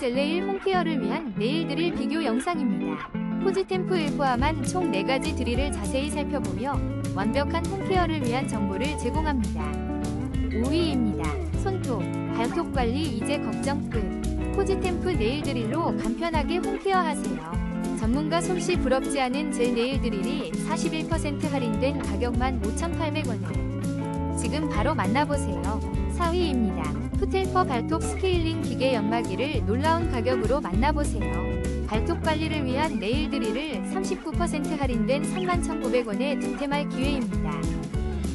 젤네일 홈케어를 위한 네일 드릴 비교 영상입니다. 포지템프를 포함한 총 4가지 드릴을 자세히 살펴보며 완벽한 홈케어를 위한 정보를 제공합니다. 5위입니다. 손톱, 발톱 관리 이제 걱정 끝. 포지템프 네일 드릴로 간편하게 홈케어 하세요. 전문가 솜씨 부럽지 않은 젤 네일 드릴이 41% 할인된 가격만 5,800원에 지금 바로 만나보세요. 4위입니다. 푸텔퍼 발톱 스케일링 기계 연마기를 놀라운 가격으로 만나보세요. 발톱 관리를 위한 네일 드릴을 39% 할인된 31,900원에 득템할 기회입니다.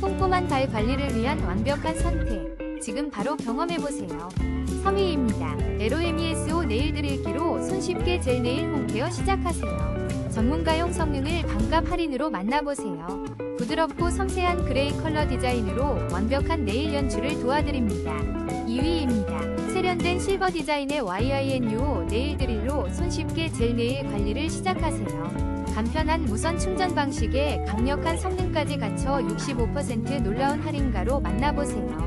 꼼꼼한 발 관리를 위한 완벽한 선택. 지금 바로 경험해보세요. 3위입니다. 에로에미에스오 네일 드릴기로 손쉽게 젤 네일 홈케어 시작하세요. 전문가용 성능을 반값 할인으로 만나보세요. 부드럽고 섬세한 그레이 컬러 디자인으로 완벽한 네일 연출을 도와드립니다. 2위입니다. 세련된 실버 디자인의 YINUO 네일 드릴로 손쉽게 젤 네일 관리를 시작하세요. 간편한 무선 충전 방식에 강력한 성능까지 갖춰 65% 놀라운 할인가로 만나보세요.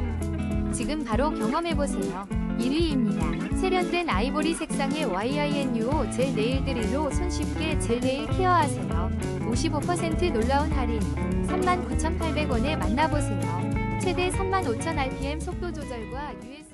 지금 바로 경험해보세요. 1위입니다. 세련된 아이보리 색상의 YINUO 젤 네일 드릴로 손쉽게 젤 네일 케어하세요. 55% 놀라운 할인 39,800원에 만나보세요. 최대 35,000 rpm 속도 조절과 USB